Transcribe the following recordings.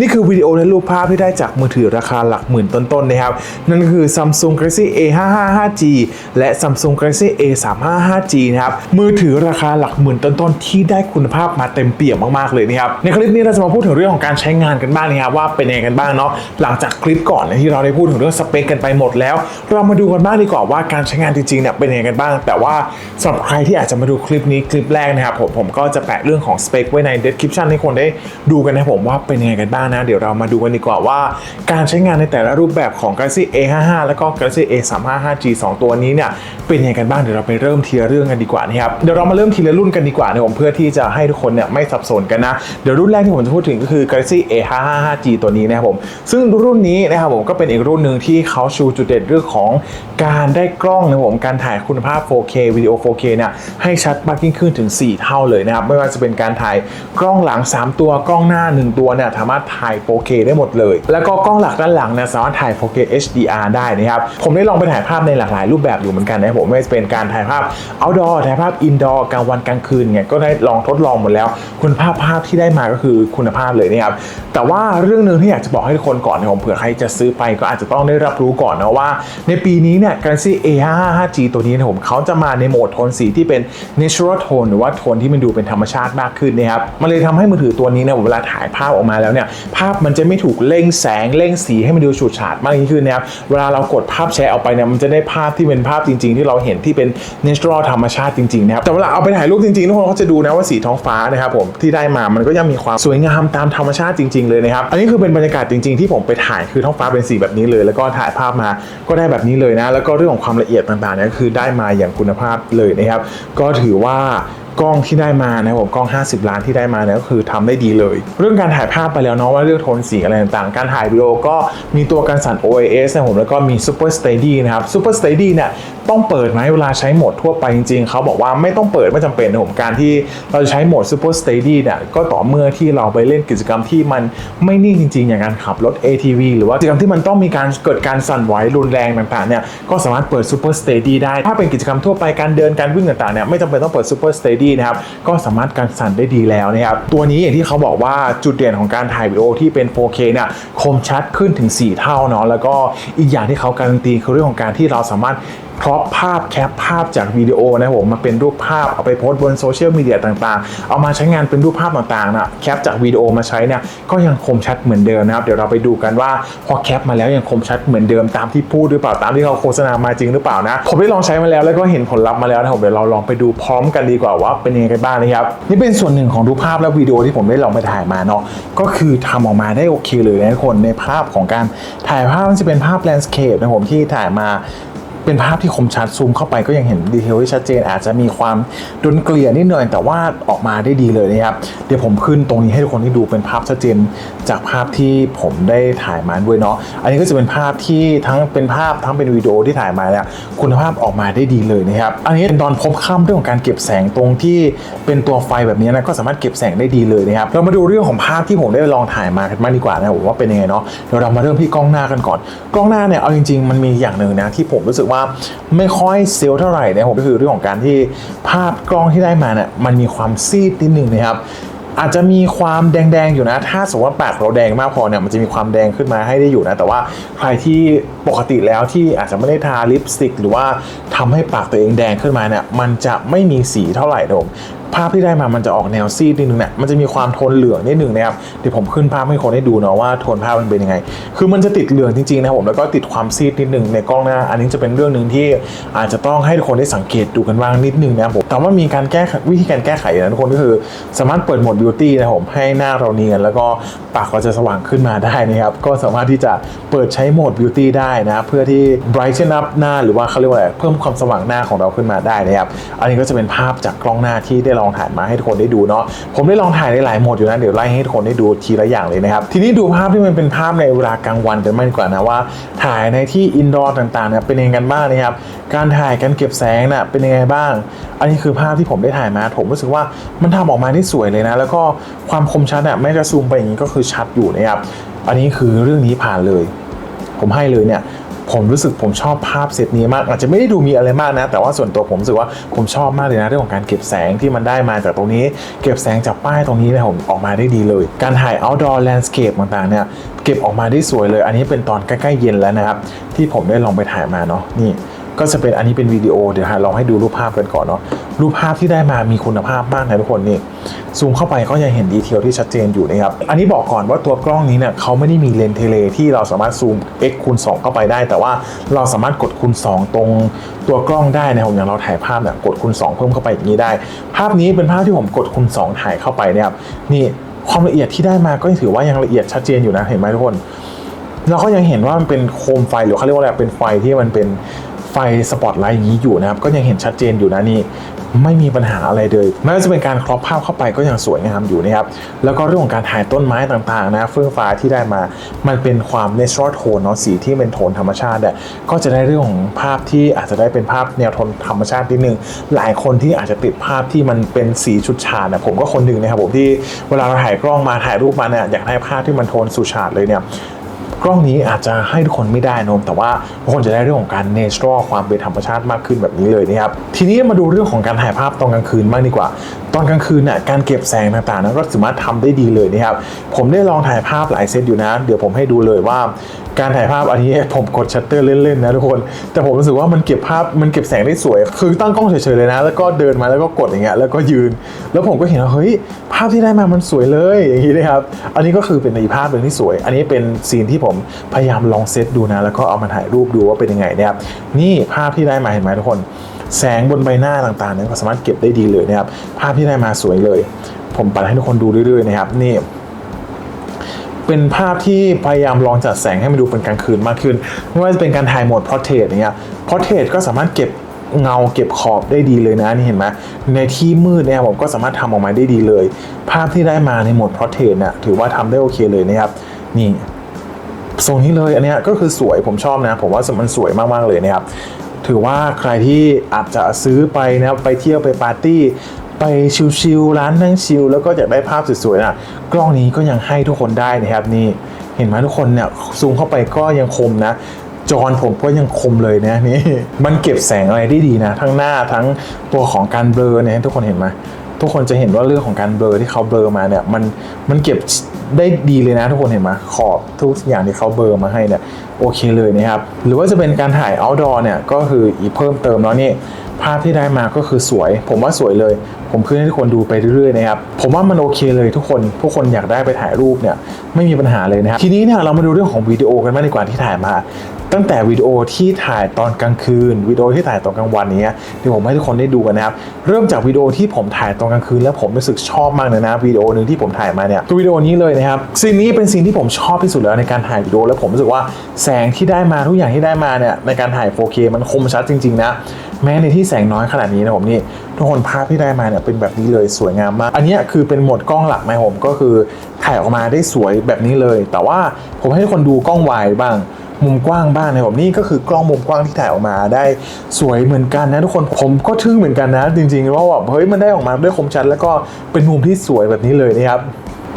นี่คือวิดีโอและรูปภาพที่ได้จากมือถือราคาหลักหมื่นต้นๆนะครับ นั่นก็คือ Samsung Galaxy A555G และ Samsung Galaxy A355G นะครับ มือถือราคาหลักหมื่นต้นๆ ที่ได้คุณภาพมาเต็มเปี่ยมมากๆเลยนะครับ ในคลิปนี้เราจะมาพูดถึงเรื่องของการใช้งานกันบ้างนะครับว่าเป็นยังไงกันบ้างเนาะหลังจากคลิปก่อนนะที่เราได้พูดถึงเรื่องสเปคกันไปหมดแล้ว เรามาดูกันบ้างดีกว่าว่าการใช้งานจริงๆเนี่ยเป็นยังไงกันบ้าง แต่ว่าสำหรับใครที่อาจจะมาดูคลิปนี้คลิปแรกนะครับผมผมก็จะแปะเรื่องของสเปคไว้ใน description ให้คนได้ดูกันนะผมว่าเป็นยังไงกันบ้างนะเดี๋ยวเรามาดูกันดีกว่าว่า การใช้งานในแต่ละรูปแบบของ Galaxy A55 แล้วก็ Galaxy A355G สองตัวนี้เนี่ยเป็นยังไงกันบ้างเดี๋ยวเราไปเริ่มทีละเรื่องกันดีกว่านะครับเดี๋ยวเรามาเริ่มทีละรุ่นกันดีกว่านะผมเพื่อที่จะให้ทุกคนเนี่ยไม่สับสนกันนะเดี๋ยวรุ่นแรกที่ผมจะพูดถึงก็คือ Galaxy A555G ตัวนี้นะครับผมซึ่งรุ่นนี้นะครับผมก็เป็นอีกรุ่นหนึ่งที่เขาชูจุดเด่นเรื่องของการได้กล้องนะครับผมการถ่ายคุณภาพ 4K วิดีโอ 4K เนี่ยให้ชัดมากยิ่งขึ้นถึง 4 เท่าเลยนะครับไม่ว่าจะเป็นการถ่ายกล้องหลัง 3 ตัวกล้องหน้า 1 ตัวเนี่ยสามารถถ่ายาย 4K ได้หมดเลย แล้วก็กล้องหลักด้านหลังเนี่ยสามารถถ่าย 4K HDR ได้นะครับผมได้ลองไปถ่ายภาพในหลากหลายรูปแบบอยู่เหมือนกันนะผมไม่ว่าจะเป็นการถ่ายภาพ outdoor ถ่ายภาพ indoor กลางวันกลางคืนเนี่ยก็ได้ลองทดลองหมดแล้ว คุณภาพภาพที่ได้มาก็คือคุณภาพเลยนะครับแต่ว่าเรื่องหนึ่งที่อยากจะบอกให้ทุกคนก่อนนะผมเผื่อใครจะซื้อไปก็อาจจะต้องได้รับรู้ก่อนนะว่า ในปีนี้เนี่ย Galaxy A55G ตัวนี้นะผมเขาจะมาในโหมดโทนสีที่เป็น natural tone หรือว่าโทนที่มันดูเป็นธรรมชาติมากขึ้นนะครับมันเลยทำให้มือถือตัวนี้เนี่ยเวลาถ่ายภาพออกมาแล้วเนี่ยภาพมันจะไม่ถูกเร่งแสงเร่งสีให้มันดูฉูดฉาดมากยิ่งขึ้นนะครับเวลาเรากดภาพแชร์ออกไปเนี่ยมันจะได้ภาพที่เป็นภาพจริง ๆ ที่เราเห็นที่เป็น natural ธรรมชาติจริงๆนะครับแต่เวลาเอาไปถ่ายรูปจริงๆทุกคนก็จะดูนะว่าสีท้องฟ้านะครับผมที่ได้มามันก็ยังมีความสวยงามตามธรรมชาติจริง ๆเลยนะครับอันนี้คือเป็นบรรยากาศจริง ๆที่ผมไปถ่ายคือท้องฟ้าเป็นสีแบบนี้เลย แล้วก็ถ่ายภาพมาก็ได้แบบนี้เลยนะ แล้วก็เรื่องของความละเอียดต่างๆเนี่ยคือได้มาอย่างคุณภาพเลยนะครับ ก็ถือว่า กล้องที่ได้มานะครับผมกล้อง 50 ล้านที่ได้มาเนี่ยก็คือทำได้ดีเลย เรื่องการถ่ายภาพไปแล้วเนาะว่าเรื่องโทนสีอะไรต่างๆ การถ่ายวิดีโอก็มีตัวการสั่น OIS นะผมแล้วก็มี Super Steady นะครับ Super Steady เนี่ยต้องเปิดไหมเวลาใช้โหมดทั่วไปจริงๆเขาบอกว่าไม่ต้องเปิดไม่จำเป็นนะผมการที่เราจะใช้โหมด Super Steady เนี่ยก็ต่อเมื่อที่เราไปเล่นกิจกรรมที่มันไม่นิ่งจริง ๆ อย่างการขับรถ ATV หรือว่ากิจกรรมที่มันต้องมีการเกิดการสั่นไหวรุนแรงต่างๆเนี่ยก็สามารถเปิด Super Steady ได้ ถ้าเป็นกิจกรรมทั่วไปการเดินการวิ่งต่างๆเนี่ยไม่จำเป็นต้องเปิด Super Steady นะครับก็สามารถการสั่นได้ดีแล้วนะครับตัวนี้อย่างที่เขาบอกว่าจุดเด่นของการถ่ายวิดีโอที่เป็น 4K เนี่ยคมชัดขึ้นถึง 4 เท่าเนาะแล้วก็อีกอย่างที่เขาการันตีคือเรื่องของการที่เราสามารถ ครอปภาพแคปภาพจากวิดีโอนะครับผมมาเป็นรูปภาพเอาไปโพสต์บนโซเชียลมีเดียต่างๆ เอามาใช้งานเป็นรูปภาพต่างๆนะแคปจากวิดีโอมาใช้เนี่ยก็ยังคมชัดเหมือนเดิมนะครับ เดี๋ยวเราไปดูกันว่าพอแคปมาแล้วยังคมชัดเหมือนเดิมตามที่พูดหรือเปล่าตามที่เขาโฆษณามาจริงหรือเปล่านะผมได้ลองใช้มาแล้วแล้วก็เห็นผลลัพธ์มาแล้วนะครับเดี๋ยวเราลองไปดูพร้อมกันดีกว่าว่าเป็นยังไงกันบ้างนะครับนี่เป็นส่วนหนึ่งของรูปภาพและวิดีโอที่ผมได้ลองไปถ่ายมาเนาะก็คือทำออกมาได้โอเคเลยนะทุกคนในภาพของการถ่ายภาพมันจะเป็นภาพแลนด์สเคปนะผมที่ถ่ายมา เป็นภาพที่คมชัดซูมเข้าไปก็ยังเห็นดีเทลที่ชัดเจน อาจจะมีความดนเกลี่ยนิดหน่อยแต่ว่าออกมาได้ดีเลยนะครับ เดี๋ยวผมขึ้นตรงนี้ให้ทุกคนได้ดูเป็นภาพชัดเจน จากภาพที่ผมได้ถ่ายมาด้วยเนาะอันนี้ก็จะเป็นภาพที่ทั้งเป็นภาพทั้งเป็นวิดีโอที่ถ่ายมาเนี่ยคุณภาพออกมาได้ดีเลยนะครับอันนี้เป็นตอนพบค่ำเรื่องของการเก็บแสงตรงที่เป็นตัวไฟแบบนี้นะก็สามารถเก็บแสงได้ดีเลยนะครับเรามาดูเรื่องของภาพที่ผมได้ลองถ่ายมากันบ้างดีกว่านะผมว่าเป็นยังไงเนาะเดี๋ยวเรามาเริ่มที่กล้องหน้ากันก่อน กล้องหน้าเนี่ยเอาจริง ๆ มันมีอย่างหนึ่งนะที่ผมรู้สึกว่าไม่ค่อยเซลเท่าไหร่นะผมก็คือเรื่องของการที่ภาพกล้องที่ได้มาเนี่ยมันมีความซีดนิดนึงนะครับอาจจะมีความแดงๆอยู่นะ ถ้าสมมติว่าปากเราแดงมากพอเนี่ย มันจะมีความแดงขึ้นมาให้ได้อยู่นะ แต่ว่าใครที่ปกติแล้วที่อาจจะไม่ได้ทาลิปสติก หรือว่าทำให้ปากตัวเองแดงขึ้นมาเนี่ย มันจะไม่มีสีเท่าไหร่นะผม ภาพที่ได้มามันจะออกแนวซีดนิดนึงเนี่ยมันจะมีความโทนเหลืองนิดนึงนะครับเดี๋ยวผมขึ้นภาพให้คนได้ดูเนาะว่าโทนภาพมันเป็นยังไง คือมันจะติดเหลืองจริงๆนะครับผมแล้วก็ติดความซีดนิดนึงในกล้องหน้า อันนี้จะเป็นเรื่องหนึ่งที่อาจจะต้องให้ทุกคนได้สังเกตดูกันบ้างนิดนึงนะครับผมแต่ว่ามีการแก้วิธีการแก้ไขนะทุกคนก็คือสามารถเปิดโหมดบิวตี้นะผมให้หน้าเราเนียนแล้วก็ปากเราจะสว่างขึ้นมาได้นะครับก็สามารถที่จะเปิดใช้โหมดบิวตี้ได้นะเพื่อที่ brighten up หน้าหรือว่าเขาเรียกว่าอะไรเพิ่มความสว่างหน้าของเราขึ้นมาได้นะครับอันนี้ก็จะเป็นภาพจากกล้องหน้าที่ได้ลองถ่ายมาให้ทุกคนได้ดูเนาะผมได้ลองถ่ายในหลายโหมดอยู่นะเดี๋ยวไล่ให้ทุกคนได้ดูทีละอย่างเลยนะครับทีนี้ดูภาพที่มันเป็นภาพในเวลากลางวันกันมากดีกว่านะว่า ถ่ายในที่อินดอร์ต่างๆเนี่ยเป็นยังไงกันบ้างนะครับการถ่ายการเก็บแสงน่ะเป็นยังไงบ้าง อันนี้คือภาพที่ผมได้ถ่ายมา ผมรู้สึกว่ามันทำออกมาได้สวยเลยนะ แล้วก็ความคมชัดอะแม้จะซูมไปอย่างนี้ก็คือชัดอยู่นะครับอันนี้คือเรื่องนี้ผ่านเลย ผมให้เลยเนี่ย ผมรู้สึกผมชอบภาพเซตนี้มาก อาจจะไม่ได้ดูมีอะไรมากนะ แต่ว่าส่วนตัวผมรู้สึกว่าผมชอบมากเลยนะเรื่องของการเก็บแสงที่มันได้มาจากตรงนี้ เก็บแสงจากป้ายตรงนี้เนะผมออกมาได้ดีเลย การถ่าย outdoor landscape ต่างๆเนี่ยเก็บออกมาได้สวยเลย อันนี้เป็นตอนใกล้ๆเย็นแล้วนะครับ ที่ผมได้ลองไปถ่ายมาเนาะนี่ ก็จะเป็นอันนี้เป็นวิดีโอเดี๋ยวฮะลองให้ดูรูปภาพกันก่อนเนาะรูปภาพที่ได้มามีคุณภาพมากนะทุกคนนี่ซูมเข้าไปก็ยังเห็นดีเทลที่ชัดเจนอยู่นะครับอันนี้บอกก่อนว่าตัวกล้องนี้เนี่ยเขาไม่ได้มีเลนส์เทเลที่เราสามารถซูม x คูณ2เข้าไปได้ แต่ว่าเราสามารถกดคูณ 2 ตรงตัวกล้องได้นะครับอย่างเราถ่ายภาพเนี่ยกดคูณ 2 เพิ่มเข้าไปอย่างนี้ได้ ภาพนี้เป็นภาพที่ผมกดคูณ 2 ถ่ายเข้าไปเนี่ยครับนี่ความละเอียดที่ได้มาก็ถือว่ายังละเอียดชัดเจนอยู่นะเห็นไหมทุกคนเราก็ยังเห็นว่ามันเป็นโคมไฟหรือเขาเรียกว่าอะไรเป็นไฟที่มันเป็น ไฟสปอตไลท์อย่างนี้อยู่นะครับ ก็ยังเห็นชัดเจนอยู่นะนี่ไม่มีปัญหาอะไรเลยแม้ว่าจะเป็นการครอปภาพเข้าไปก็ยังสวยงามอยู่นะครับ แล้วก็เรื่องของการถ่ายต้นไม้ต่างๆนะเฟื่องฟ้าที่ได้มา มันเป็นความ natural tone เนาะสีที่เป็นโทนธรรมชาติเนี่ยก็จะได้เรื่องของภาพที่อาจจะได้เป็นภาพแนวโทนธรรมชาตินิดนึง หลายคนที่อาจจะติดภาพที่มันเป็นสีชุดฉาดนะผมก็คนหนึ่งนะครับผมที่เวลาเราถ่ายกล้องมาถ่ายรูปมาเนี่ยอยากได้ภาพที่มันโทนสุดฉาดเลยเนี่ย กล้องนี้อาจจะให้ทุกคนไม่ได้นมแต่ว่าทุกคนจะได้เรื่องของการเนเชอรัลความเป็นธรรมชาติมากขึ้นแบบนี้เลยนะครับทีนี้มาดูเรื่องของการถ่ายภาพตอนกลางคืนมากดีกว่า ตอนกลางคืนเนี่ยการเก็บแสงต่างๆนั้นก็สามารถทำได้ดีเลยนะครับผมได้ลองถ่ายภาพหลายเซตอยู่นะ เดี๋ยวผมให้ดูเลยว่า การถ่ายภาพอันนี้ผมกดชัตเตอร์เล่นๆนะทุกคน แต่ผมรู้สึกว่ามันเก็บภาพมันเก็บแสงได้สวย คือตั้งกล้องเฉยๆเลยนะ แล้วก็เดินมาแล้วก็กดอย่างเงี้ยแล้วก็ยืน แล้วผมก็เห็นว่าเฮ้ยภาพที่ได้มามันสวยเลยอย่างนี้นะครับอันนี้ก็คือเป็นอีภาพหนึ่งที่สวย อันนี้เป็นซีนที่ผมพยายามลองเซตดูนะ แล้วก็เอามาถ่ายรูปดูว่าเป็นยังไงนะครับนี่ภาพที่ได้มาเห็นไหมทุกคน แสงบนใบหน้าต่างๆเนี่ยก็สามารถเก็บได้ดีเลยนะครับภาพที่ได้มาสวยเลย ผมปัดให้ทุกคนดูเรื่อยๆนะครับนี่ เป็นภาพที่พยายามลองจัดแสงให้มันดูเป็นกลางคืนมากขึ้น ไม่ว่าจะเป็นการถ่ายโหมด portrait อย่างเงี้ย portrait ก็สามารถเก็บเงาเก็บขอบได้ดีเลยนะนี่เห็นไหมในที่มืดเนี่ยผมก็สามารถทำออกมาได้ดีเลย ภาพที่ได้มาในโหมด portrait เนี่ยถือว่าทำได้โอเคเลยนะครับนี่ทรงนี้เลยอันนี้ก็คือสวยผมชอบนะ ผมว่ามันสวยมากๆเลยนะครับถือว่าใครที่อาจจะซื้อไปนะครับไปเที่ยวไปปาร์ตี้ ไปชิลๆร้านนั่งชิลแล้วก็อยากได้ภาพสวยๆนะกล้องนี้ก็ยังให้ทุกคนได้นะครับนี่เห็นไหมทุกคนเนี่ยซูมเข้าไปก็ยังคมนะจอผมก็ยังคมเลยนะนี่มันเก็บแสงอะไรได้ดีนะ ทั้งหน้าทั้งตัวของการเบลอเนี่ยทุกคนเห็นไหมทุกคนจะเห็นว่าเรื่องของการเบลอที่เขาเบลอมาเนี่ยมันมันเก็บได้ดีเลยนะทุกคนเห็นไหมขอบทุกอย่างที่เขาเบลอมาให้เนี่ยโอเคเลยนะครับหรือว่าจะเป็นการถ่าย outdoor เนี่ยก็คืออีกเพิ่มเติมแล้วนี่ ภาพที่ได้มาก็คือสวย ผมว่าสวยเลย ผมขึ้นให้ทุกคนดูไปเรื่อยๆนะครับผมว่ามันโอเคเลยทุกคนทุกคนอยากได้ไปถ่ายรูปเนี่ยไม่มีปัญหาเลยนะครับทีนี้เนี่ยเรามาดูเรื่องของวิดีโอกันบ้างดีกว่าที่ถ่ายมา ตั้งแต่วิดีโอที่ถ่ายตอนกลางคืนวิดีโอที่ถ่ายตอนกลางวันเนี้ยเดี๋ยวผมให้ทุกคนได้ดูกันนะครับเริ่มจากวิดีโอที่ผมถ่ายตอนกลางคืนแล้วผมรู้สึกชอบมากเลยนะวิดีโอหนึ่งที่ผมถ่ายมาเนี่ยตัววิดีโอนี้เลยนะครับซีนนี้เป็นซีนที่ผมชอบที่สุดแล้วในการถ่ายวิดีโอแล้วผมรู้สึกว่าแสงที่ได้มาทุกอย่างที่ได้มาเนี่ยในการถ่าย 4K มันคมชัดจริงๆนะแม้ในที่แสงน้อยขนาดนี้นะผมนี่ทุกคนภาพที่ได้มาเนี่ยเป็นแบบนี้เลยสวยงามมาก อันนี้คือเป็นโหมดกล้องหลักนะผมก็คือถ่ายออกมาได้สวยแบบนี้เลย แต่ว่าผมให้ทุกคนดูกล้องวายบ้าง มุมกว้างบ้างนะครับนี่ก็คือกล้องมุมกว้างที่ถ่ายออกมาได้สวยเหมือนกันนะทุกคนผมก็ทึ่งเหมือนกันนะ จริงๆว่าแบบเฮ้ยมันได้ออกมาด้วยคมชัดแล้วก็เป็นมุมที่สวยแบบนี้เลยนะครับ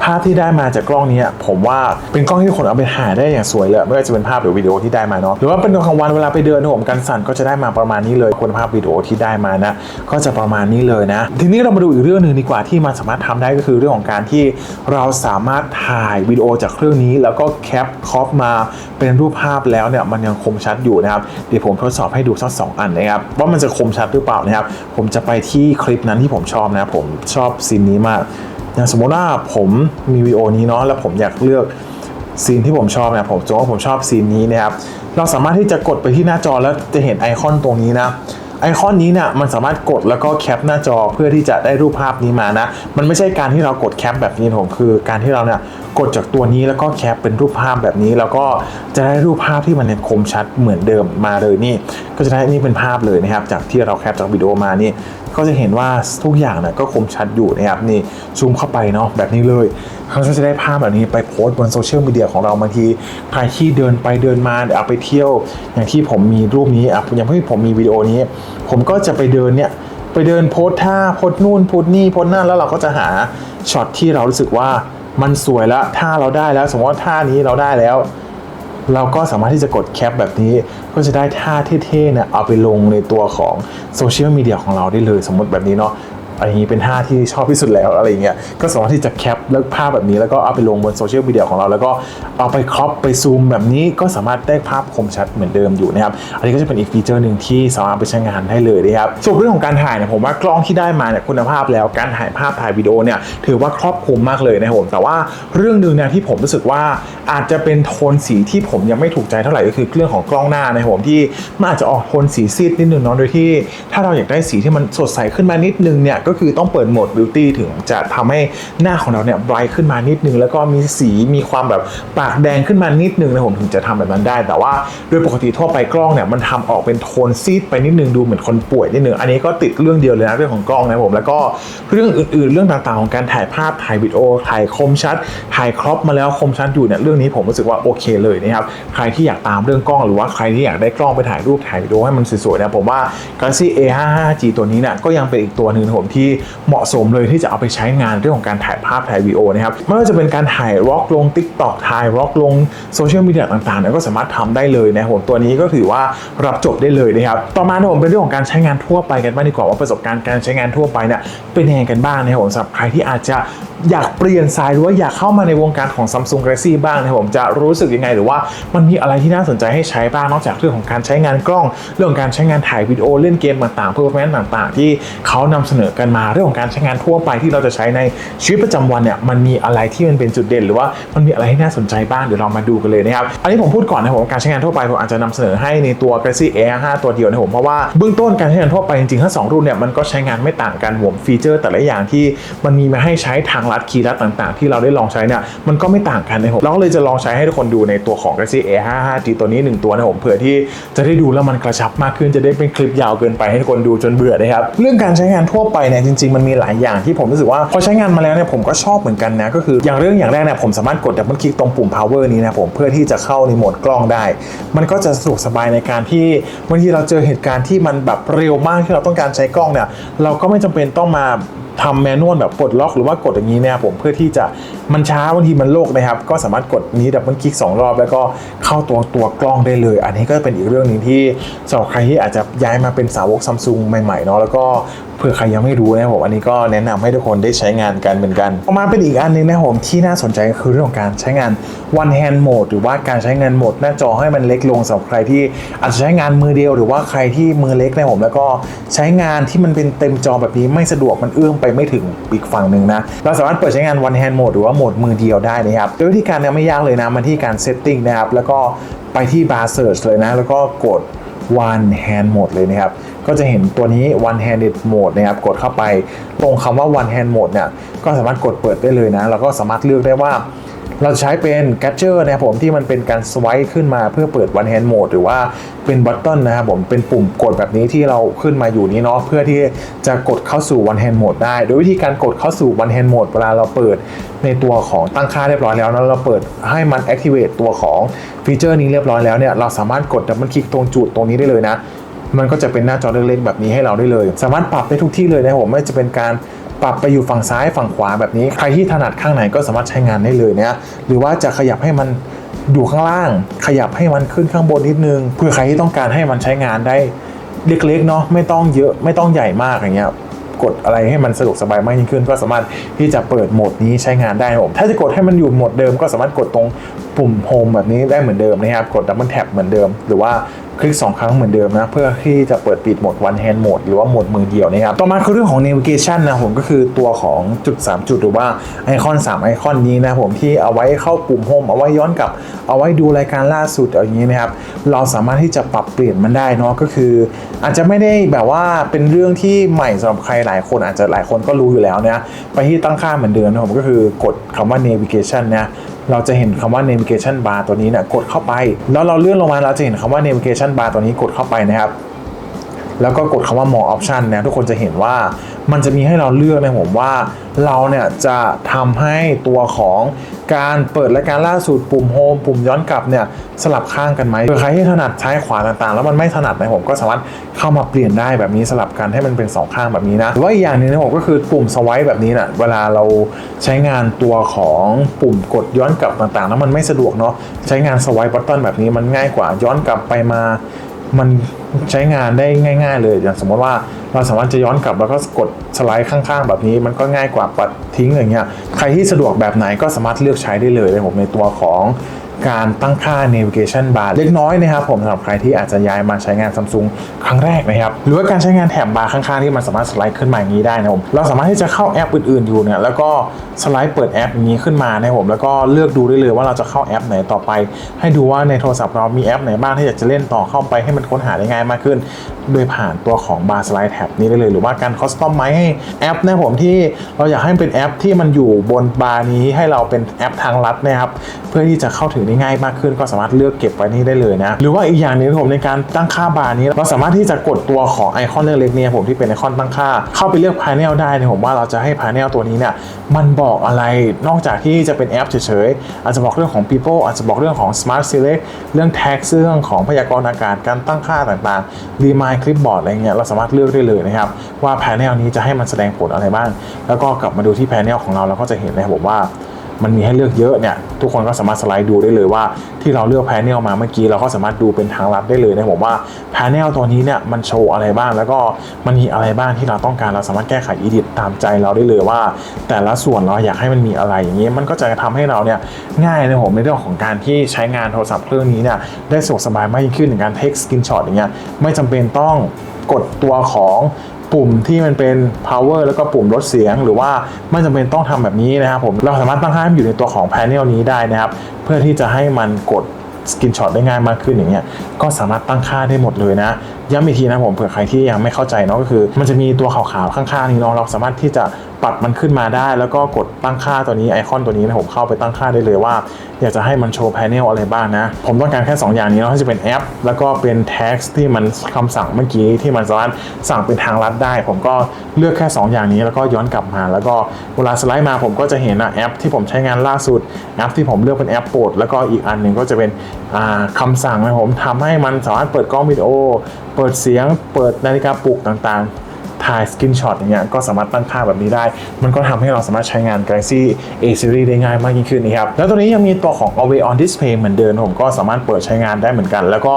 ภาพที่ได้มาจากกล้องนี้ผมว่าเป็นกล้องที่คนเอาไปถ่ายได้อย่างสวยเลยไม่ว่าจะเป็นภาพหรือวิดีโอที่ได้มาเนาะหรือว่าเป็นตอนกลางวันเวลาไปเดินผมกันสั่นก็จะได้มาประมาณนี้เลยคุณภาพวิดีโอที่ได้มานะก็จะประมาณนี้เลยนะ ทีนี้เรามาดูอีกเรื่องหนึ่งดีกว่าที่มันสามารถทำได้ก็คือเรื่องของการที่เราสามารถถ่ายวิดีโอจากเครื่องนี้ แล้วก็แคปครอปมาเป็นรูปภาพแล้วเนี่ยมันยังคมชัดอยู่นะครับเดี๋ยวผมทดสอบให้ดูสักสองอันนะครับว่ามันจะคมชัดหรือเปล่านะครับผมจะไปที่คลิปนั้นที่ผมชอบนะผมชอบซีนนี้มาก อย่างสมมติว่าผมมีวิดีโอนี้เนาะแล้วผมอยากเลือกซีนที่ผมชอบเนี่ยผมสมมติว่าผมชอบซีนนี้นะครับเราสามารถที่จะกดไปที่หน้าจอแล้วจะเห็นไอคอนตรงนี้นะไอคอนนี้เนี่ยมันสามารถกดแล้วก็แคปหน้าจอเพื่อที่จะได้รูปภาพนี้มานะ มันไม่ใช่การที่เรากดแคปแบบนี้ผมคือการที่เราเนี่ยกดจากตัวนี้แล้วก็แคปเป็นรูปภาพแบบนี้ แล้วก็จะได้รูปภาพที่มันเนี่ยคมชัดเหมือนเดิมมาเลยนี่ ก็จะได้นี่เป็นภาพเลยนะครับ จากที่เราแคปจากวิดีโอมานี่ ก็จะเห็นว่าทุกอย่างเนี่ยก็คมชัดอยู่นะครับนี่ซูมเข้าไปเนาะแบบนี้เลยเขาจะได้ภาพแบบนี้ไปโพสต์บนโซเชียลมีเดียของเราบางทีใครที่เดินไปเดินมาเดี๋ยวเอาไปเที่ยว อย่างที่ผมมีรูปนี้อะอย่างที่ผมมีวิดีโอนี้ ผมก็จะไปเดินเนี่ยไปเดินโพสท่าโพสนู่นโพสนี่โพสนั่นแล้วเราก็จะหาช็อตที่เรารู้สึกว่ามันสวยแล้วท่าเราได้แล้ว สมมติว่าท่านี้เราได้แล้ว เราก็สามารถที่จะกดแคปแบบนี้ก็จะได้ท่าเท่ๆเนี่ยเอาไปลงในตัวของโซเชียลมีเดียของเราได้เลยสมมติแบบนี้เนาะ อันนี้เป็นท่าที่ชอบที่สุดแล้วอะไรอย่างเงี้ยก็สามารถที่จะแคปแล้วภาพแบบนี้แล้วก็เอาไปลงบนโซเชียลมีเดียของเรา แล้วก็เอาไปครอปไปซูมแบบนี้ก็สามารถได้ภาพคมชัดเหมือนเดิมอยู่นะครับอันนี้ก็จะเป็นอีกฟีเจอร์หนึ่งที่สามารถไปใช้งานได้เลยนะครับส่วนเรื่องของการถ่ายเนี่ยผมว่ากล้องที่ได้มาเนี่ยคุณภาพแล้วการถ่ายภาพถ่ายวิดีโอเนี่ยถือว่าครอบคลุมมากเลยนะผมแต่ว่าเรื่องหนึ่งเนี่ยที่ผมรู้สึกว่าอาจจะเป็นโทนสีที่ผมยังไม่ถูกใจเท่าไหร่ก็คือเรื่องของกล้องหน้านะผมที่มันอาจจะออกโทนสีซีดนิดนึงเนาะโดยที่ ถ้าเราอยากได้สีที่มันสดใสขึ้นมานิดนึงเนี่ยก็คือต้องเปิดโหมด beauty ถึงจะทำให้หน้าของเราเนี่ย bright ขึ้นมานิดนึง แล้วก็มีสีมีความแบบปากแดงขึ้นมานิดนึงนะผมถึงจะทำแบบนั้นได้ แต่ว่าโดยปกติทั่วไปกล้องเนี่ยมันทำออกเป็นโทนซีดไปนิดนึงดูเหมือนคนป่วยนิดนึงอันนี้ก็ติดเรื่องเดียวเลยนะเรื่องของกล้องนะผมแล้วก็เรื่องอื่น ๆ เรื่องต่างๆของการถ่ายภาพถ่ายวิดีโอถ่ายคมชัดถ่ายครอปมาแล้วคมชัดอยู่เนี่ยเรื่องนี้ผมรู้สึกว่าโอเคเลยนะครับใครที่อยากตามเรื่องกล้องหรือว่าใครที่อยากได้กล้องไปถ่ายรูปถ่ายวิดีโอให้มันสวยๆนะผมว่า Galaxy A55G ตัวนี้เนี่ยก็ยังเป็นอีกตัวหนึ่งนะผมที่เหมาะสมเลยที่จะเอาไปใช้งานเรื่องของการถ่ายภาพถ่ายวิดีโอนะครับไม่ว่าจะเป็นการถ่ายร็อกลง TikTok ถ่ายร็อกลงโซเชียลมีเดียต่างๆเนี่ยก็สามารถทำได้เลยนะผมตัวนี้ก็ถือว่ารับจบได้เลยนะครับต่อมานะผมเป็นเรื่องของการใช้งานทั่วไปกันบ้างดีกว่าว่าประสบการณ์การใช้งานทั่วไปเนี่ยเป็นยังไงกันบ้างนะครับผมสำหรับใครที่อาจจะอยากเปลี่ยนสายหรือว่าอยากเข้ามาในวงการของ Samsung Galaxy บ้างนะผมจะรู้สึกยังไงหรือว่ามันมีอะไรที่น่าสนใจให้ใช้บ้างนอกจากเรื่องของการใช้งานกล้อง เรื่องการใช้งานถ่ายวิดีโอเล่นเกมต่างๆเพื่อแมนต่างๆ ที่เขานำเสนอกันมาเรื่องของการใช้งานทั่วไปที่เราจะใช้ในชีวิตประจำวันเนี่ยมันมีอะไรที่มันเป็นจุดเด่น หรือว่ามันมีอะไรที่น่าสนใจบ้างเดี๋ยวเรามาดูกันเลยนะครับอันนี้ผมพูดก่อนนะผมการใช้งานทั่วไปผมอาจจะนำเสนอให้ในตัว Galaxy A5 ตัวเดียวนะผมเพราะว่าเบื้องต้นการใช้งานทั่วไปจริงๆทั้งสองรุ่นเนี่ยมันก็ใช้งานไม่ต่างกันผมฟีเจอร์ แต่ละอย่างที่มันมีมาให้ใช้ทางลัดคีย์ลัดต่าง ๆ ที่เราได้ลองใช้เนี่ยมันก็ไม่ต่างกันนะครับเราก็เลยจะลองใช้ให้ทุกคนดูในตัวของ Galaxy A55G ตัวนี้หนึ่งตัวนะผมเผื่อที่จะได้ดูแล้วมันกระชับมากขึ้นจะได้เป็นคลิปยาวเกินไปให้ทุกคนดูจนเบื่อนะครับเรื่องการใช้งานทั่วไปเนี่ยจริงๆมันมีหลายอย่างที่ผมรู้สึกว่าพอใช้งานมาแล้วเนี่ยผมก็ชอบเหมือนกันนะก็คืออย่างเรื่องอย่างแรกเนี่ยผมสามารถกดดับเบิลคลิกตรงปุ่ม power นี้นะผมเพื่อที่จะเข้าในโหมดกล้องได้ มันก็จะสะดวกสบายในการที่บางทีเราเจอเหตุการณ์ที่มันแบบเร็วมากที่เราต้องการใช้กล้องเนี่ยเราก็ไม่จำเป็นต้องมาทำแมนนวลแบบปลดล็อกหรือว่ากดอย่างนี้เนี่ยผมเพื่อที่จะมันช้าบางทีมันโลกนะครับ ก็สามารถกดนี้ดับเบิลคลิกสองรอบ แล้วก็เข้าตัวตัวกล้องได้เลย อันนี้ก็เป็นอีกเรื่องหนึ่งที่สำหรับใครที่อาจจะย้ายมาเป็นสาวกซัมซุงใหม่ๆเนาะแล้วก็เผื่อใครยังไม่รู้นะผมอันนี้ก็แนะนำให้ทุกคนได้ใช้งานกันเหมือนกันต่อมาเป็นอีกอันหนึงนะผมที่น่าสนใจก็คือเรื่องของการใช้งาน one hand mode หรือว่าการใช้งานโหมดหน้าจอให้มันเล็กลงสำหรับใครที่อาจจะใช้งานมือเดียว หรือว่าใครที่มือเล็กนะผมแล้วก็ใช้งานที่มันเป็นเต็มจอแบบนี้ไม่สะดวกมันเอื้อมไปไม่ถึงอีกฝั่งหนึ่งนะเราสามารถเปิดใช้งาน one hand mode หรือว่าโหมดมือเดียวได้นะครับโดยวิธีการเนี่ยไม่ยากเลยนะมันที่การ setting นะครับแล้วก็ไปที่ bar search เลยนะ แล้วก็กด one hand mode เลยนะครับ ก็จะเห็นตัวนี้ one handed mode นะครับกดเข้าไปตรงคำว่า one hand mode เนี่ยก็สามารถกดเปิดได้เลยนะแล้วก็สามารถเลือกได้ว่าเราใช้เป็น g a d g e t นะครับผมที่มันเป็นการสวป์ขึ้นมาเพื่อเปิด one hand mode หรือว่าเป็นบัตต o นนะครับผมเป็นปุ่มกดแบบนี้ที่เราขึ้นมาอยู่นี้เนาะเพื่อที่จะกดเข้าสู่ one hand mode ได้ โดยวิธีการกดเข้าสู่ one hand mode เวลาเราเปิดในตัวของตั้งค่าเรียบร้อยแล้วแล้วเราเปิดให้มัน activate ตัวของฟีเจอร์นี้เรียบร้อยแล้วเนี่ยเราสามารถกดดับเบิลคลิกตรงจุดตรงนี้ได้เลยนะ มันก็จะเป็นหน้าจอเล็กๆแบบนี้ให้เราได้เลย สามารถปรับได้ทุกที่เลยนะครับผมไม่ว่าจะเป็นการปรับไปอยู่ฝั่งซ้ายฝั่งขวาแบบนี้ ใครที่ถนัดข้างไหนก็สามารถใช้งานได้เลยนะหรือว่าจะขยับให้มันอยู่ข้างล่าง ขยับให้มันขึ้นข้างบนนิดนึง เพื่อใครที่ต้องการให้มันใช้งานได้เล็กๆเนาะไม่ต้องเยอะไม่ต้องใหญ่มากอย่างเงี้ยกดอะไรให้มันสะดวกสบายมากยิ่งขึ้น ก็สามารถที่จะเปิดโหมดนี้ใช้งานได้ครับผมถ้าจะกดให้มันอยู่โหมดเดิม ก็สามารถกดตรงปุ่มโฮมแบบนี้ได้เหมือนเดิมนะครับกดดับเบิลแท็บเหมือนเดิม หรือว่า คลิก 2 ครั้งเหมือนเดิมนะเพื่อที่จะเปิดปิดโหมด one hand mode หรือว่าโหมดมือเดียวนะครับต่อมาคือเรื่องของ navigation นะผมก็คือตัวของจุด 3 จุดหรือว่าไอคอน 3 ไอคอนนี้นะผมที่เอาไว้เข้าปุ่มโฮมเอาไว้ย้อนกลับ เอาไว้ดูรายการล่าสุดอย่างนี้นะครับเราสามารถที่จะปรับเปลี่ยนมันได้เนาะก็คือ อาจจะไม่ได้แบบว่าเป็นเรื่องที่ใหม่สำหรับใครหลายคนอาจจะหลายคนก็รู้อยู่แล้วนะไปที่ตั้งค่าเหมือนเดิมนะผมก็คือกดคำว่า navigation นะ เราจะเห็นคำว่า navigation bar ตัวนี้เนี่ยกดเข้าไป แล้วเราเลื่อนลงมาเราจะเห็นคำว่า navigation bar ตัวนี้กดเข้าไปนะครับ แล้วก็กดคำว่า more option นะทุกคนจะเห็นว่ามันจะมีให้เราเลือกนะผมว่าเราเนี่ยจะทำให้ตัวของการเปิดและการล่าสุดปุ่มโฮมปุ่มย้อนกลับเนี่ยสลับข้างกันไหมเผื่อใครที่ถนัดใช้ขวาต่างๆ แล้วมันไม่ถนัดนะผมก็สามารถเข้ามาเปลี่ยนได้แบบนี้สลับกันให้มันเป็นสองข้างแบบนี้นะหรือว่าอีกอย่างหนึงนะผมก็คือปุ่มสไวป์แบบนี้นะเวลาเราใช้งานตัวของปุ่มกดย้อนกลับต่างๆ แล้วมันไม่สะดวกเนาะใช้งานสไวป์บัตตอนแบบนี้มันง่ายกว่าย้อนกลับไปมา มันใช้งานได้ง่าย ๆ เลยอย่างสมมติว่าเราสามารถจะย้อนกลับแล้วก็กดสไลด์ข้างๆ แบบนี้มันก็ง่ายกว่าปัดทิ้งอย่างเงี้ยใครที่สะดวกแบบไหนก็สามารถเลือกใช้ได้เลยในผมในตัวของ การตั้งค่า navigation bar เล็กน้อยนะครับผมสำหรับใครที่อาจจะย้ายมาใช้งาน Samsung ครั้งแรกนะครับหรือว่าการใช้งานแถบบาร์ข้างๆที่มันสามารถสไลด์ขึ้นมาอย่างนี้ได้นะผมเราสามารถที่จะเข้าแอปอื่นๆอยู่เนี่ยแล้วก็สไลด์เปิดแอปอย่างนี้ขึ้นมานะครับผมแล้วก็เลือกดูได้เลยว่าเราจะเข้าแอปไหนต่อไป ให้ดูว่าในโทรศัพท์เรามีแอปไหนบ้างที่อยากจะเล่นต่อเข้าไปให้มันค้นหาได้ง่ายมากขึ้น โดยผ่านตัวของบาร์สไลด์แท็บนี้ได้เลย หรือว่าการคอสตอมไมให้แอปนะครับผมที่เราอยากให้เป็นแอปที่มันอยู่บนบาร์นี้ให้เราเป็นแอปทางลัดนะครับเพื่อที่จะเข้าถึงได้ง่ายมากขึ้น ก็สามารถเลือกเก็บไว้นี่ได้เลยนะ หรือว่าอีกอย่างหนึงผมในการตั้งค่าบาร์นี้ เราสามารถที่จะกดตัวของไอคอนเล็กๆเนี่ยผมที่เป็นไอคอนตั้งค่า เข้าไปเลือกพาเนลได้นะผมว่าเราจะให้พาเนลตัวนี้เนี่ยมันบอกอะไรนอกจากที่จะเป็นแอปเฉยๆอาจจะบอกเรื่องของ people อาจจะบอกเรื่องของ smart select เรื่อง tag เรื่องของพยากรณ์อากาศการตั้งค่าต่างๆ remind clipboard อะไรเงี้ยเราสามารถเลือกได้เลยนะครับว่าแผนแนลนี้จะให้มันแสดงผลอะไรบ้าง แล้วก็กลับมาดูที่แผนแนลของเราเราก็จะเห็นนะครับผมว่า มันมีให้เลือกเยอะเนี่ยทุกคนก็สามารถสไลด์ดูได้เลยว่า ที่เราเลือกแพนเนลมาเมื่อกี้เราก็สามารถดูเป็นทางลัดได้เลยนะผมว่าแพนเนลตัวนี้เนี่ยมันโชว์อะไรบ้าง แล้วก็มันมีอะไรบ้างที่เราต้องการเราสามารถแก้ไขอีดิตตามใจเราได้เลยว่า แต่ละส่วนเราอยากให้มันมีอะไรอย่างนี้ มันก็จะทำให้เราเนี่ยง่ายนะผมในเรื่องของการที่ใช้งานโทรศัพท์เครื่องนี้เนี่ยได้สะดวกสบายมากยิ่งขึ้นในการเทคสกินช็อตอย่างเงี้ยไม่จำเป็นต้องกดตัวของ ปุ่มที่มันเป็น power แล้วก็ปุ่มลดเสียง หรือว่าไม่จำเป็นต้องทำแบบนี้นะครับผมเราสามารถตั้งค่าให้มันอยู่ในตัวของ panel นี้ได้นะครับ เพื่อที่จะให้มันกดสกินช็อตได้ง่ายมากขึ้นอย่างเงี้ยก็สามารถตั้งค่าได้หมดเลยนะ ย้ำอีกทีนะผมเผื่อใครที่ยังไม่เข้าใจเนาะก็คือ มันจะมีตัวขาวๆข้างๆนี้เนาะเราสามารถที่จะปัดมันขึ้นมาได้ แล้วก็กดตั้งค่าตัวนี้ไอคอนตัวนี้นะผมเข้าไปตั้งค่าได้เลยว่า อยากจะให้มันโชว์แพนเนลอะไรบ้างนะ ผมต้องการแค่ 2 อย่างนี้เนาะจะเป็นแอป แล้วก็เป็นแท็กที่มันคำสั่งเมื่อกี้ที่มันสามารถสั่งเป็นทางลัดได้ ผมก็เลือกแค่ 2 อย่างนี้แล้วก็ย้อนกลับมา แล้วก็เวลาสไลด์มาผมก็จะเห็นนะแอป ที่ผมใช้งานล่าสุดแอป ที่ผมเลือกเป็นแอปโปรดแล้วก็อีกอันหนึ่งก็จะเป็นอ่าคำสั่งนะผมทำให้มันสามารถเปิดกล้องวิดีโอ เปิดเสียงเปิดนาฬิกาปลุกต่างๆ ถ่ายสกินช็อตอย่างเงี้ยก็สามารถตั้งค่าแบบนี้ได้ มันก็ทำให้เราสามารถใช้งาน Galaxy A Series ได้ง่ายมากยิ่งขึ้นนะครับ แล้วตัวนี้ยังมีตัวของ Always On Display เหมือนเดิมผมก็สามารถเปิดใช้งานได้เหมือนกัน แล้วก็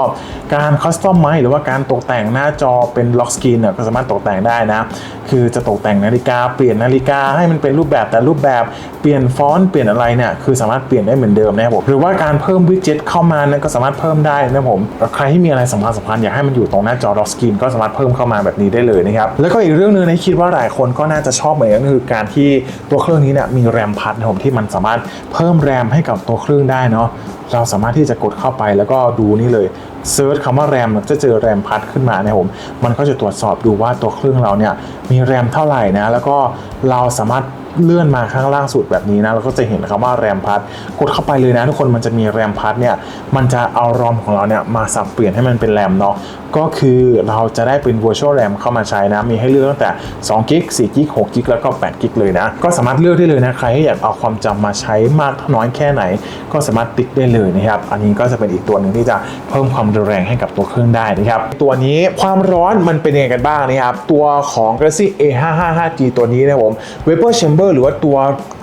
การ Custom ไมหรือว่าการตกแต่งหน้าจอเป็น Lock Screen เนี่ยก็สามารถตกแต่งได้นะ คือจะตกแต่งนาฬิกาเปลี่ยนนาฬิกาให้มันเป็นรูปแบบแต่รูปแบบเปลี่ยนฟอนต์เปลี่ยนอะไรเนี่ยคือสามารถเปลี่ยนได้เหมือนเดิมนะครับผมหรือว่าการเพิ่มวิดเจ็ตเข้ามานั้นก็สามารถเพิ่มได้นะผมใครที่มีอะไรสำคัญสำคัญอยากให้มันอยู่ตรงหน้าจอ Lock Screen ก็สามารถเพิ่มเข้ามาแบบนี้ได้เลยนะครับแล้วก็อีกเรื่องหนึ่งที่คิดว่าหลายคนก็น่าจะชอบเหมือนกันคือการที่ตัวเครื่องนี้เนี่ยมีแรมพัดนะครับผมที่มันสามารถเพิ่มแรมให้กับตัวเครื่องได้เนาะเราสามารถที่จะกดเข้าไปแล้วก็ดูนี่เลยเซิร์ชคำว่าแรมจะเจอแรมพัดขึ้นมานะผมมันก็จะตรวจสอบดูว่าตัวเครื่องเราเนี่ยมีแรมเท่าไหร่นะแล้วก็เราสามารถ เลื่อนมาข้างล่างสุดแบบนี้นะเราก็จะเห็นคำว่าแรมพัดกดเข้าไปเลยนะทุกคนมันจะมีแรมพัดเนี่ยมันจะเอารอมของเราเนี่ยมาสับเปลี่ยนให้มันเป็นแรมเนาะก็คือเราจะได้เป็น virtual RAM เข้ามาใช้นะ มีให้เลือกตั้งแต่2กิก4กิก6กิกแล้วก็8กิกเลยนะ ก็สามารถเลือกได้เลยนะ ใครที่อยากเอาความจำมาใช้มากน้อยแค่ไหน ก็สามารถติ๊กได้เลยนะครับ อันนี้ก็จะเป็นอีกตัวหนึ่งที่จะเพิ่มความแรงให้กับตัวเครื่องได้นะครับ ตัวนี้ความร้อนมันเป็นยังไงกันบ้างนะครับ ตัวของ Galaxy A555G ตัวนี้นะผม Vapor Chamber หรือว่าตัว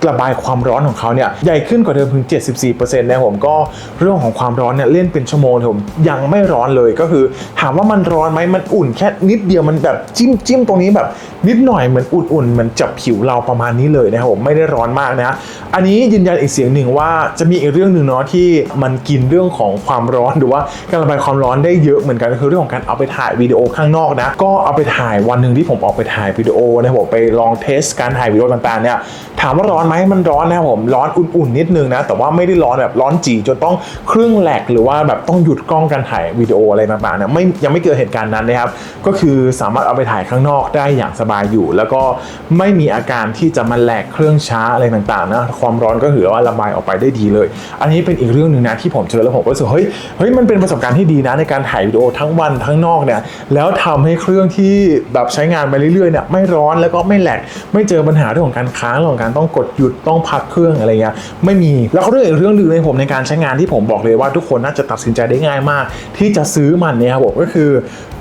ระบายความร้อนของเขาเนี่ยใหญ่ขึ้นกว่าเดิมถึง 74%นะผมก็เรื่องของความร้อนเนี่ยเล่นเป็นชั่วโมงผมยังไม่ร้อนเลยก็คือ ถามว่ามันร้อนไหมมันอุ่นแค่นิดเดียวมันแบบจิ้มจิ้มตรงนี้แบบนิดหน่อยเหมือนอุ่นๆเหมือนจับผิวเราประมาณนี้เลยนะครับผมไม่ได้ร้อนมากนะอันนี้ยืนยันอีกเสียงหนึ่งว่าจะมีอีกเรื่องหนึ่งเนาะที่มันกินเรื่องของความร้อนหรือว่าการระบายความร้อนได้เยอะเหมือนกันก็คือเรื่องของการเอาไปถ่ายวิดีโอข้างนอกนะก็เอาไปถ่ายวันหนึ่งที่ผมออกไปถ่ายวิดีโอนะครับผมไปลองเทสการถ่ายวิดีโอต่างๆเนี่ยเนี่ยถามว่าร้อนไหมมันร้อนนะครับผมร้อนอุ่นๆนิดนึงนะ แต่ว่าไม่ได้ร้อนแบบร้อนจีจนต้องเครื่องแหลกหรือว่าแบบต้องหยุดกล้องการถ่ายวิดีโออะไรต่างๆเนี่ยไม่ยังไม่เกิดเหตุการณ์นั้นนะครับ ก็คือสามารถเอาไปถ่ายข้างนอกได้อย่างสบายอยู่ แล้วก็ไม่มีอาการที่จะมาแหลกเครื่องช้าอะไรต่างๆนะความร้อนก็ถือว่าระบายออกไปได้ดีเลย อันนี้เป็นอีกเรื่องหนึ่งนะที่ผมเจอแล้วผมก็รู้สึกเฮ้ยเฮ้ยมันเป็นประสบการณ์ที่ดีนะในการถ่ายวิดีโอทั้งวันทั้งนอกเนี่ยแล้วทำให้เครื่องที่แบบใช้งานไปเรื่อยๆเนี่ยไม่ร้อนแล้วก็ไม่แหลกไม่เจอปัญหาเรื่องของการค้างเรื่องของการต้องกดหยุดต้องพักเครื่องอะไรเงี้ยไม่มีแล้วก็เรื่องอีกเรื่องหนึ่งในผมในการใช้งานที่ผมบอกเลยว่าทุกคนน่าจะตัดสินใจได้ง่ายมาก ที่จะซื้อมันเนี่ยครับผมก็คือ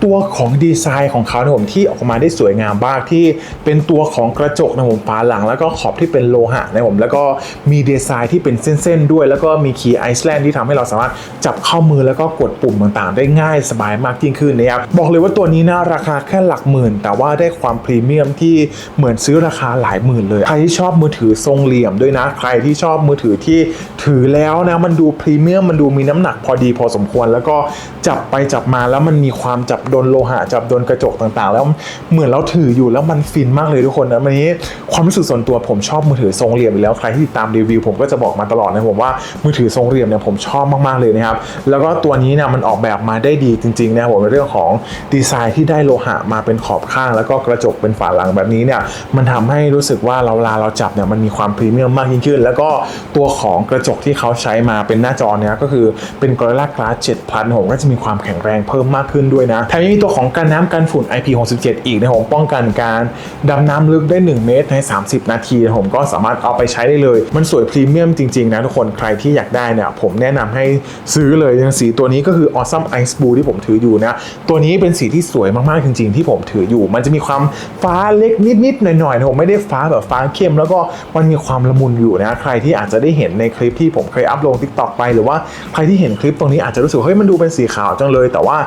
ตัวของดีไซน์ของเขาเนี่ยผมที่ออกมาได้สวยงามมากที่เป็นตัวของกระจกนะผมฝาหลัง แล้วก็ขอบที่เป็นโลหะนะผมแล้วก็มีดีไซน์ที่เป็นเส้นๆด้วย แล้วก็มีคีย์ไอซ์แลนด์ที่ทำให้เราสามารถจับเข้ามือแล้วก็กดปุ่มต่างๆ ได้ง่ายสบายมากยิ่งขึ้นนะครับบอกเลยว่าตัวนี้นะราคาแค่หลักหมื่น แต่ว่าได้ความพรีเมียมที่เหมือนซื้อราคาหลายหมื่นเลยใครที่ชอบมือถือทรงเหลี่ยมด้วยนะ ใครที่ชอบมือถือที่ถือแล้วนะ มันดูพรีเมียมมันดูมีน้ำหนักพอดีพอสมควร แล้วก็จับไปจับมาแล้วมันมีความจับโดนโลหะจับโดนกระจกต่างๆ แล้วเหมือนเราถืออยู่แล้วมันฟินมากเลยทุกคนนะวันนี้ความรู้สึกส่วนตัวผมชอบมือถือทรงเหลี่ยมอยู่แล้วใครที่ติดตามรีวิว ผมก็จะบอกมาตลอดนะผมว่ามือถือทรงเหลี่ยมเนี่ยผมชอบมากๆเลยนะครับแล้วก็ตัวนี้เนี่ยมันออกแบบมาได้ดีจริงๆนะผมในเรื่องของดีไซน์ที่ได้โลหะมาเป็นขอบข้าง แล้วก็กระจกเป็นฝาหลังแบบนี้เนี่ยมันทำให้รู้สึกว่าเราเวลาเราจับเนี่ยมันมีความพรีเมียมมากยิ่งขึ้น แล้วก็ตัวของกระจกที่เขาใช้มาเป็นหน้าจอเนี่ยก็คือเป็น Gorilla Glass 7 Plus ผมก็จะมีความแข็งแรงเพิ่มมากขึ้นด้วยนะแถมยังมีตัวของกันน้ำกันฝุ่น IP67 อีกนะผมป้องกันการดำน้ำลึกได้ 1 เมตรใน 30 นาทีนะผมก็สามารถเอาไปใช้ได้เลย มันสวยพรีเมียมจริง ๆ นะทุกคนใครที่อยากได้เนี่ยผมแนะนำให้ซื้อเลยสีตัวนี้ก็คือ Awesome Ice Blue ที่ผมถืออยู่นะ ตัวนี้เป็นสีที่สวยมากๆจริง ๆ ที่ผมถืออยู่ มันจะมีความฟ้าเล็กนิดๆหน่อยๆนะผมไม่ได้ฟ้าแบบฟ้าเข้ม แล้วก็มันมีความละมุนอยู่นะใครที่อาจจะได้เห็นในคลิปที่ผมเคยอัพลง TikTok ไป หรือว่าใครที่เห็นคลิปตรงนี้อาจจะรู้สึกเฮ้ยมันดูเป็นสีขาวจังเลย แต่ว่า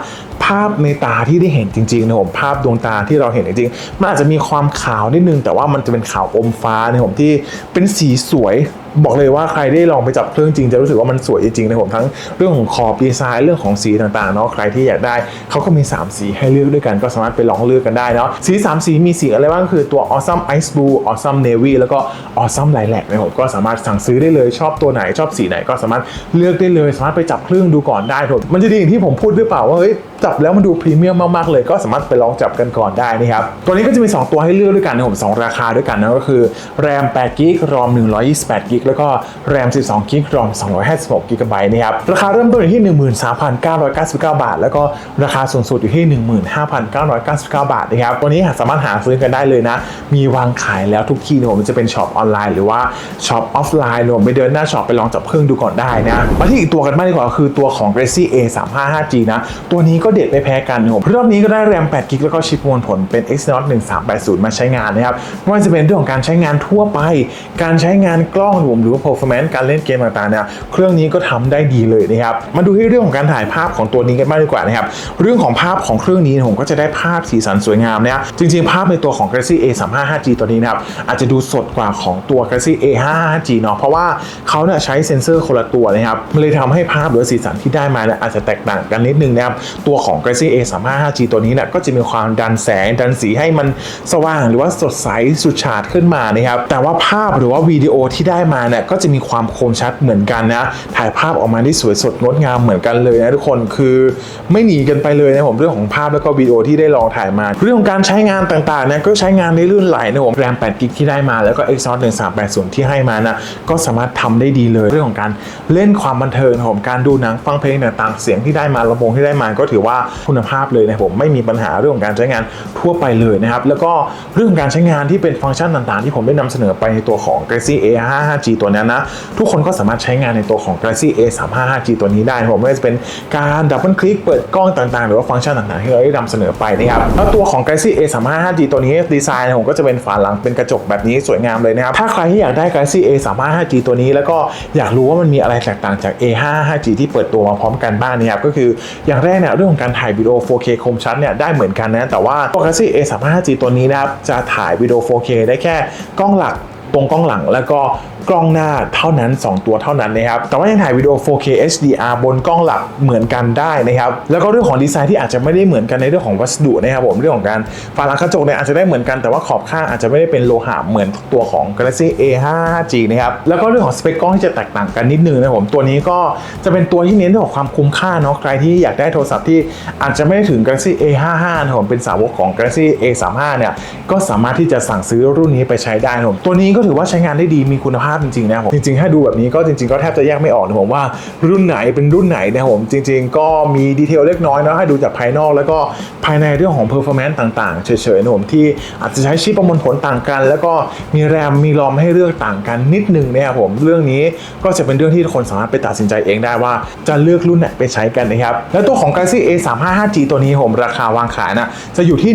ภาพในตาที่ได้เห็นจริงๆนะผมภาพดวงตาที่เราเห็นจริงๆมันอาจจะมีความขาวนิดนึง แต่ว่ามันจะเป็นขาวอมฟ้านะผมที่เป็นสีสวย บอกเลยว่าใครได้ลองไปจับเครื่องจริงจะรู้สึกว่ามันสวยจริงๆนะผมทั้งเรื่องของขอบดีไซน์เรื่องของสีต่างๆเนาะใครที่อยากได้เขาก็มี 3 สีให้เลือกด้วยกันก็สามารถไปลองเลือกกันได้เนาะสี 3 สีมีสีอะไรบ้างคือตัว Awesome Ice Blue Awesome Navy แล้วก็ Awesome Lilac นะผมก็สามารถสั่งซื้อได้เลยชอบตัวไหนชอบสีไหนก็สามารถเลือกได้เลยสามารถไปจับเครื่องดูก่อนได้ผมมันจะดีอย่างที่ผมพูดหรือเปล่าว่าเฮ้ยจับแล้วมันดูพรีเมียมมากๆเลยก็สามารถไปลองจับกันก่อนได้นะครับตัวนี้ก็จะมี 2 ตัวให้เลือกด้วยกันนะผมสองราคาด้วยกันนะก็คือ RAM 8 g b ROM 128 g b แล้วก็ RAM 12 g b ROM 256 g b นะครับ ราคาเริ่มต้นอยู่ที่ 13,999 บาท แล้วก็ราคาสูงสุดอยู่ที่ 15,999 บาทนะครับตัวนี้สามารถหาซื้อกันได้เลยนะ มีวางขายแล้วทุกที่นะผมจะเป็นช็อปออนไลน์หรือว่าช็อปออฟไลน์รวมไปเดินหน้าช็อปไปลองจับเครื่องดูก่อนได้นะ มาที่อีกตัวกันบ้างดีกว่าคือตัวของ g r a c i A 3 5 5 G นะ ตัวนี้ก็เด็ดไม่แพ้กันนะผมรอบนี้ก็ได้แรม8 g b แล้วก็ชิปมวลผลเป็น Exynos 1380 มาใช้งานนะครับไม่ว่าจะเป็นเรื่องของการใช้งานทั่วไป การใช้งานกล้องรวมหรือว่า performance การเล่นเกมต่างๆเนี่ยเครื่องนี้ก็ทำได้ดีเลยนะครับมาดูที่เรื่องของการถ่ายภาพของตัวนี้กันบ้างดีกว่านะครับเรื่องของภาพของเครื่องนี้ผมก็จะได้ภาพสีสันสวยงามนะครับจริงๆ ภาพในตัวของ Galaxy A 3 5 5 G ตัวนี้นะครับอาจจะดูสดกว่าของตัว Galaxy A 5 5 G เนาะเพราะว่าเขาเนี่ยใช้เซ็นเซอร์คนละตัวนะครับมันเลยทำให้ภาพหรือสีสันที่ได้มาเนี่ยอาจจะแตกต่างกันนิดนึงนะครับตัวของ Galaxy A 3 5 5 G ตัวนี้เนี่ยก็จะมีความดันแสงดันสีให้มันสว่างหรือว่าสดใสสุดฉาดขึ้นมานะครับแต่ว่าภาพหรือว่าวิดีโอที่ได้มาเนี่ยก็จะมีความคมชัดเหมือนกันนะ ถ่ายภาพออกมาได้สวยสดงดงามเหมือนกันเลยนะทุกคนคือไม่หนีกันไปเลยนะผมเรื่องของภาพแล้วก็วิดีโอที่ได้ลองถ่ายมา เรื่องของการใช้งานต่างๆเนี่ยก็ใช้งานได้ลื่นไหลนะผมแรม8กิกที่ได้มาแล้วก็ Exynos 1380 ที่ให้มานะก็สามารถทำได้ดีเลย เรื่องของการเล่นความบันเทิงนะผมการดูหนังฟังเพลงต่างๆเสียงที่ได้มาลำโพงที่ได้มาก็ถือว่าคุณภาพเลยนะผมไม่มีปัญหาเรื่องของการใช้งานทั่วไปเลยนะครับแล้วก็เรื่องของการใช้งานที่เป็นฟังก์ชันต่างๆ ที่ผมได้นำเสนอไปในตัวของ Galaxy A55G ตัวนั้นนะ ทุกคนก็สามารถใช้งานในตัวของ Galaxy A355G ตัวนี้ได้ผมไม่ว่าจะเป็นการดับเบิลคลิกเปิดกล้องต่างๆ หรือว่าฟังก์ชันต่างๆ ที่เราได้นำเสนอไปนะครับแล้วตัวของ Galaxy A355G ตัวนี้ดีไซน์ผมก็จะเป็นฝาหลังเป็นกระจกแบบนี้สวยงามเลยนะครับถ้าใครที่อยากได้ Galaxy A355G ตัวนี้ แล้วก็อยากรู้ว่ามันมีอะไรแตกต่างจาก A55G ที่เปิดตัวมาพร้อมกันบ้างนะครับก็คืออย่างแรกเนี่ยเรื่องของการถ่ายวิดีโอ 4K คมชัดเนี่ยได้เหมือนกันนะแต่ว่า Galaxy A355G ตัวนี้นะครับจะถ่ายวิดีโอ 4K ได้แค่กล้องหลัก ตรงกล้องหลังแล้วก็กล้องหน้าเท่านั้น 2 ตัวเท่านั้นนะครับ แต่ว่ายังถ่ายวิดีโอ 4K HDR บนกล้องหลักเหมือนกันได้นะครับ แล้วก็เรื่องของดีไซน์ที่อาจจะไม่ได้เหมือนกันในเรื่องของวัสดุนะครับผม เรื่องของการฝาหลังกระจกเนี่ยอาจจะได้เหมือนกัน แต่ว่าขอบข้างอาจจะไม่ได้เป็นโลหะเหมือนตัวของ Galaxy A55G นะครับ แล้วก็เรื่องของสเปคกล้องที่จะแตกต่างกันนิดนึงนะครับผม ตัวนี้ก็จะเป็นตัวที่เน้นเรื่องของความคุ้มค่าเนาะ ใครที่อยากได้โทรศัพท์ที่อาจจะไม่ได้ถึง Galaxy A55 นะผม เป็นสาวกของ Galaxy A35 เนี่ย ก็สามารถที่จะสั่งซื้อรุ่นนี้ไปใช้ได้นะผม ตัวนี้ก็ถือว่าใช้งานได้ดีมีคุณภาพจริงๆนะครับผมจริงๆถ้าดูแบบนี้ก็จริง ๆก็แทบจะแยกไม่ออกนะผมว่ารุ่นไหนเป็นรุ่นไหนนะครับผมจริง ๆ ก็มีดีเทลเล็กน้อยนะให้ดูจากภายนอกแล้วก็ภายในเรื่องของ performance ต่างๆ เฉยๆนะผมที่อาจจะใช้ชิปประมวลผลต่างกัน แล้วก็มีแรมมีรอมให้เลือกต่างกันนิดนึงนะครับผมเรื่องนี้ก็จะเป็นเรื่องที่ทุกคนสามารถไปตัดสินใจเองได้ว่าจะเลือกรุ่นไหนไปใช้กันนะครับแล้วตัวของ Galaxy A355G ตัวนี้ผมราคาวางขายนะจะอยู่ที่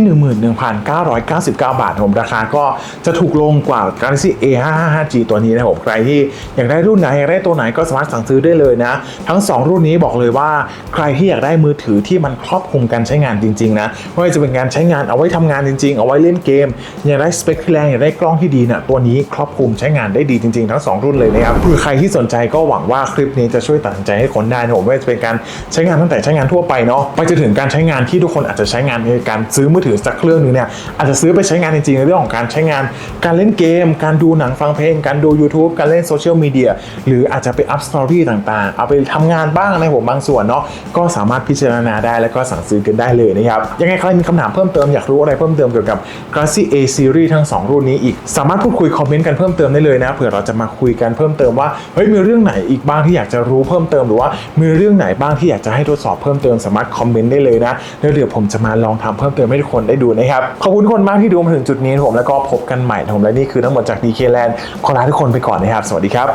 11,999 บาทผมราคาก็จะถูกลงกว่า Galaxy A555G ตัวนี้นะครับผมใครที่อยากได้รุ่นไหนอยากได้ตัวไหนก็สามารถสั่งซื้อได้เลยนะ ทั้ง 2 รุ่นนี้บอกเลยว่าใครที่อยากได้มือถือที่มันครอบคลุมการใช้งานจริงๆนะไม่ว่าจะเป็นการใช้งานเอาไว้ทำงานจริงๆ เอาไว้เล่นเกม อยากได้สเปคที่แรงอยากได้กล้องที่ดีนะตัวนี้ครอบคลุมใช้งานได้ดีจริงๆ ทั้ง 2 รุ่นเลยนะครับคือใครที่สนใจก็หวังว่าคลิปนี้จะช่วยตัดสินใจให้คนได้นะผมไม่ว่าจะเป็นการใช้งานตั้งแต่ใช้งานทั่วไปเนาะไปจนถึงการใช้งานที่ทุกคนอาจจะใช้งานในการซื้อมือถือสักเครื่องหนึงเนี่ยอาจจะซื้อไปใช้งานจริงๆในเรื่องของการใช้งานการเล่นเกมการดูหนังฟังเพลงการดู YouTube การเล่นโซเชียลมีเดียหรืออาจจะไปอัพสตอรี่ต่างๆ เอาไปทำงานบ้างในผมบางส่วนเนาะก็สามารถพิจารณาได้แล้วก็สั่งซื้อกันได้เลยนะครับ ยังไงใครมีคำถามเพิ่มเติมอยากรู้อะไรเพิ่มเติมเกี่ยวกับ Galaxy A Series ทั้ง 2 รุ่นนี้อีก สามารถพูดคุยคอมเมนต์กันเพิ่มเติมได้เลยนะเผื่อเราจะมาคุยกันเพิ่มเติมว่าเฮ้ยมีเรื่องไหนอีกบ้างที่อยากจะรู้เพิ่มเติมหรือว่ามีเรื่องไหนบ้างที่อยากจะให้ทดสอบเพิ่มเติมสามารถคอมเมนต์ได้เลยนะแล้วเดี๋ยวผมจะมาลองทำเพิ่มเติมให้ทุกคนได้ดูนะครับขอบคุณทุกคนมากที่ดูมาถึงจุดนี้ผมแล้วก็พบกันใหม่ผมและนี่คือทั้งหมดจาก DK Land ขอลาทุกคนไปก่อนนะครับ สวัสดีครับ